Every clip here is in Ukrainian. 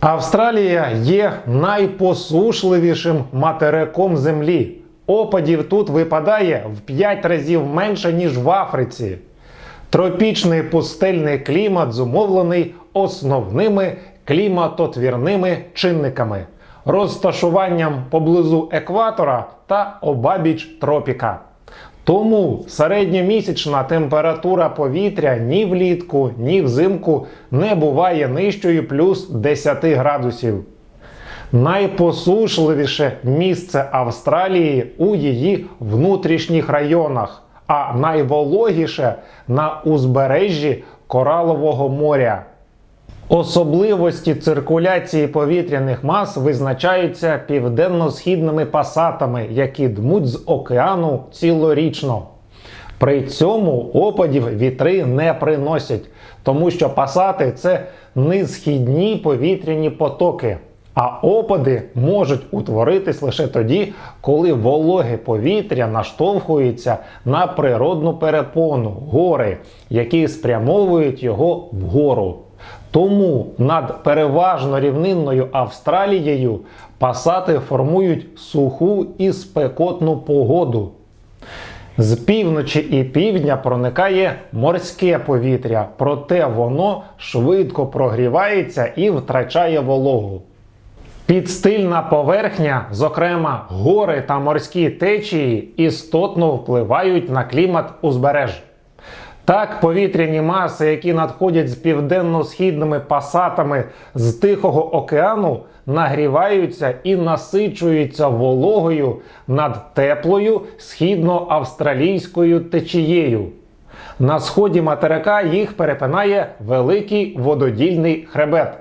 Австралія є найпосушливішим материком землі. Опадів тут випадає в 5 разів менше, ніж в Африці. Тропічний пустельний клімат зумовлений основними кліматотвірними чинниками, розташуванням поблизу екватора та обабіч тропіка. Тому середньомісячна температура повітря ні влітку, ні взимку не буває нижчою плюс 10 градусів. Найпосушливіше місце Австралії у її внутрішніх районах, а найвологіше на узбережжі Коралового моря. Особливості циркуляції повітряних мас визначаються південно-східними пасатами, які дмуть з океану цілорічно. При цьому опадів вітри не приносять, тому що пасати це низхідні повітряні потоки. А опади можуть утворитись лише тоді, коли вологе повітря наштовхується на природну перепону гори, які спрямовують його вгору. Тому над переважно рівнинною Австралією пасати формують суху і спекотну погоду. З півночі і півдня проникає морське повітря, проте воно швидко прогрівається і втрачає вологу. Підстильна поверхня, зокрема гори та морські течії, істотно впливають на клімат узбереж. Так, повітряні маси, які надходять з південно-східними пасатами з Тихого океану, нагріваються і насичуються вологою над теплою східноавстралійською течією. На сході материка їх перепинає великий вододільний хребет,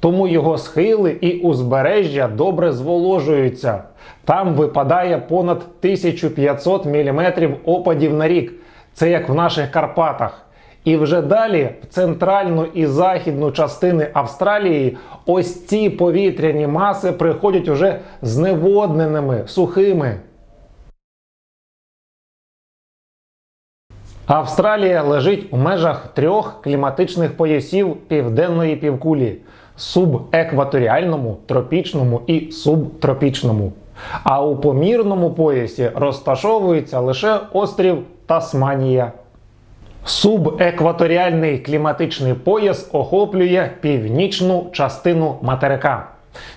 тому його схили і узбережжя добре зволожуються. Там випадає понад 1500 мм опадів на рік. Це як в наших Карпатах. І вже далі, в центральну і західну частини Австралії, ось ці повітряні маси приходять уже зневодненими, сухими. Австралія лежить у межах трьох кліматичних поясів південної півкулі субекваторіальному, тропічному і субтропічному. А у помірному поясі розташовується лише острів Тасманія. Субекваторіальний кліматичний пояс охоплює північну частину материка.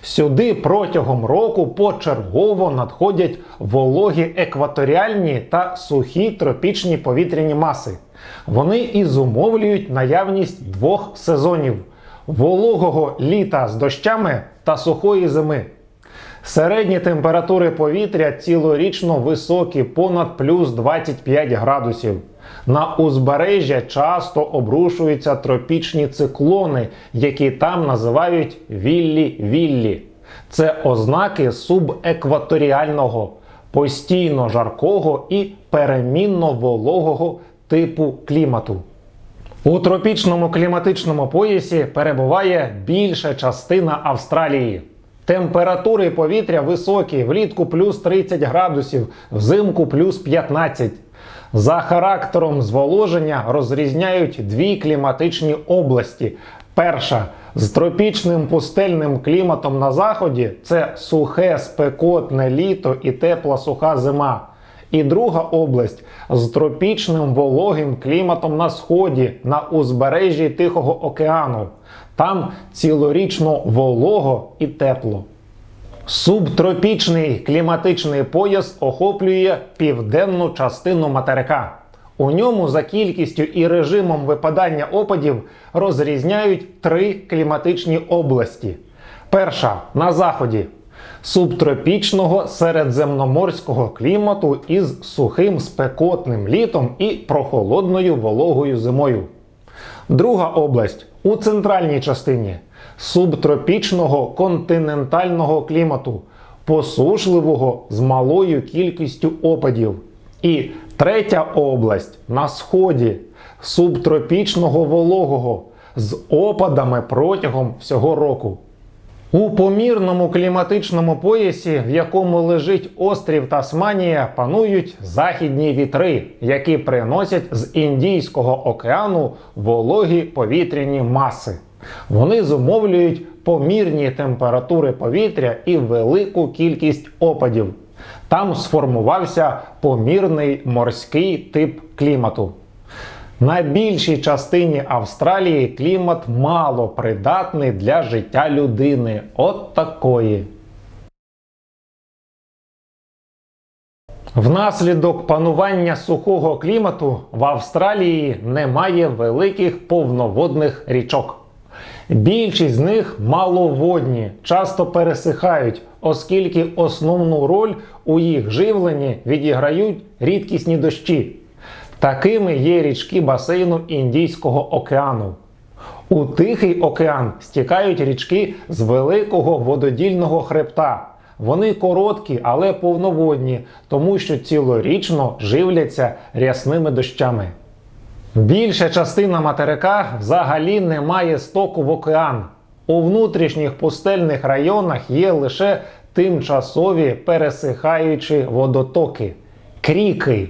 Сюди протягом року почергово надходять вологі екваторіальні та сухі тропічні повітряні маси. Вони і зумовлюють наявність двох сезонів: вологого літа з дощами та сухої зими. Середні температури повітря цілорічно високі, понад плюс 25 градусів. На узбережжя часто обрушуються тропічні циклони, які там називають віллі-віллі. Це ознаки субекваторіального, постійно жаркого і перемінно вологого типу клімату. У тропічному кліматичному поясі перебуває більша частина Австралії. Температури повітря високі, влітку плюс 30 градусів, взимку плюс 15. За характером зволоження розрізняють дві кліматичні області. Перша з тропічним пустельним кліматом на заході це сухе, спекотне літо і тепла суха зима. І друга область з тропічним вологим кліматом на сході, на узбережжі Тихого океану. Там цілорічно волого і тепло. Субтропічний кліматичний пояс охоплює південну частину материка. У ньому за кількістю і режимом випадання опадів розрізняють три кліматичні області. Перша на заході субтропічного середземноморського клімату із сухим спекотним літом і прохолодною вологою зимою. Друга область у центральній частині субтропічного континентального клімату, посушливого з малою кількістю опадів. І третя область на сході субтропічного вологого з опадами протягом всього року. У помірному кліматичному поясі, в якому лежить острів Тасманія, панують західні вітри, які приносять з Індійського океану вологі повітряні маси. Вони зумовлюють помірні температури повітря і велику кількість опадів. Там сформувався помірний морський тип клімату. На більшій частині Австралії клімат мало придатний для життя людини. От такої. Внаслідок панування сухого клімату в Австралії немає великих повноводних річок. Більшість з них маловодні, часто пересихають, оскільки основну роль у їх живленні відіграють рідкісні дощі. Такими є річки басейну Індійського океану. У Тихий океан стікають річки з великого вододільного хребта. Вони короткі, але повноводні, тому що цілорічно живляться рясними дощами. Більша частина материка взагалі не має стоку в океан. У внутрішніх пустельних районах є лише тимчасові пересихаючі водотоки кріки.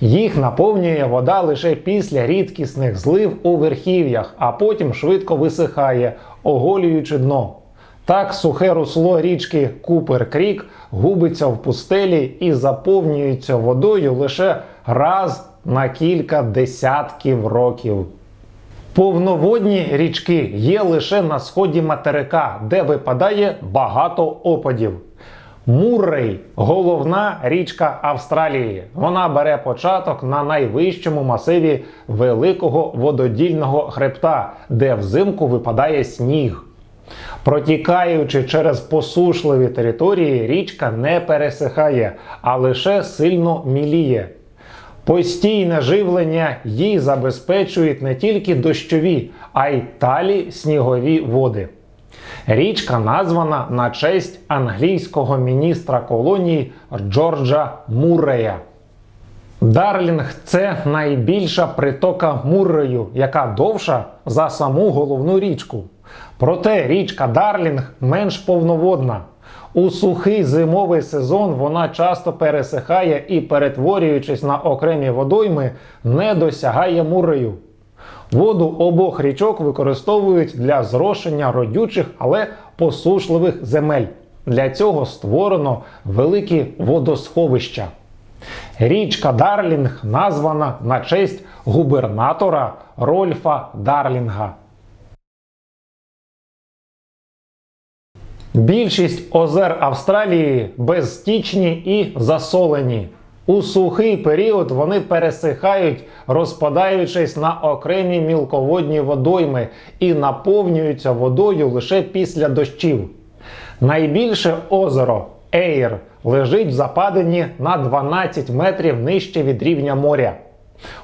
Їх наповнює вода лише після рідкісних злив у верхів'ях, а потім швидко висихає, оголюючи дно. Так сухе русло річки Купер Крік губиться в пустелі і заповнюється водою лише раз на кілька десятків років. Повноводні річки є лише на сході материка, де випадає багато опадів. Муррей головна річка Австралії. Вона бере початок на найвищому масиві великого вододільного хребта, де взимку випадає сніг. Протікаючи через посушливі території, річка не пересихає, а лише сильно міліє. Постійне живлення їй забезпечують не тільки дощові, а й талі снігові води. Річка названа на честь англійського міністра колонії Джорджа Муррея. Дарлінг це найбільша притока Муррею, яка довша за саму головну річку. Проте річка Дарлінг менш повноводна. У сухий зимовий сезон вона часто пересихає і, перетворюючись на окремі водойми, не досягає Муррею. Воду обох річок використовують для зрошення родючих, але посушливих земель. Для цього створено великі водосховища. Річка Дарлінг названа на честь губернатора Рольфа Дарлінга. Більшість озер Австралії безстічні і засолені. У сухий період вони пересихають, розпадаючись на окремі мілководні водойми і наповнюються водою лише після дощів. Найбільше озеро Ейр лежить в западині на 12 метрів нижче від рівня моря.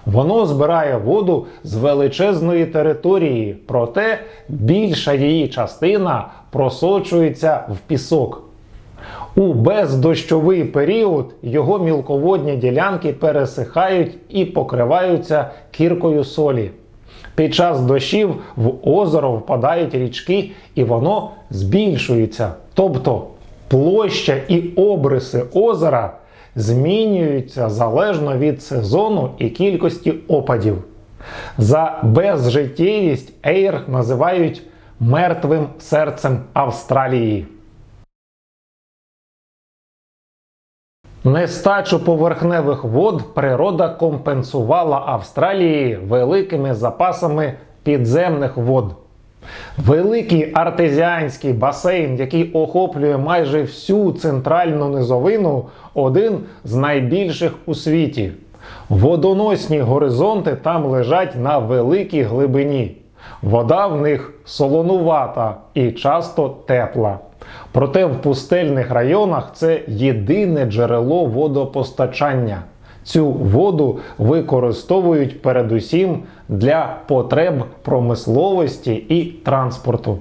Воно збирає воду з величезної території, проте більша її частина просочується в пісок. У бездощовий період його мілководні ділянки пересихають і покриваються кіркою солі. Під час дощів в озеро впадають річки і воно збільшується. Тобто площа і обриси озера змінюються залежно від сезону і кількості опадів. За безжиттєвість Ейр називають мертвим серцем Австралії. Нестачу поверхневих вод природа компенсувала Австралії великими запасами підземних вод. Великий артезіанський басейн, який охоплює майже всю центральну низовину, один з найбільших у світі. Водоносні горизонти там лежать на великій глибині. Вода в них солонувата і часто тепла. Проте в пустельних районах це єдине джерело водопостачання. Цю воду використовують передусім для потреб промисловості і транспорту.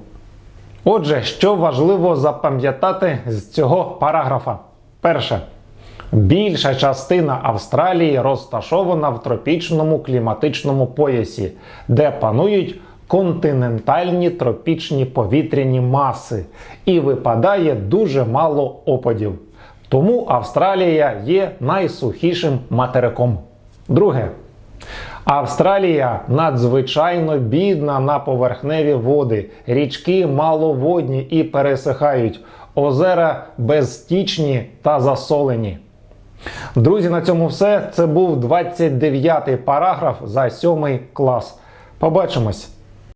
Отже, що важливо запам'ятати з цього параграфа? Перше. Більша частина Австралії розташована в тропічному кліматичному поясі, де панують континентальні тропічні повітряні маси, і випадає дуже мало опадів. Тому Австралія є найсухішим материком. Друге. Австралія надзвичайно бідна на поверхневі води. Річки маловодні і пересихають. Озера безстічні та засолені. Друзі, на цьому все. Це був 29-й параграф за 7 клас. Побачимось!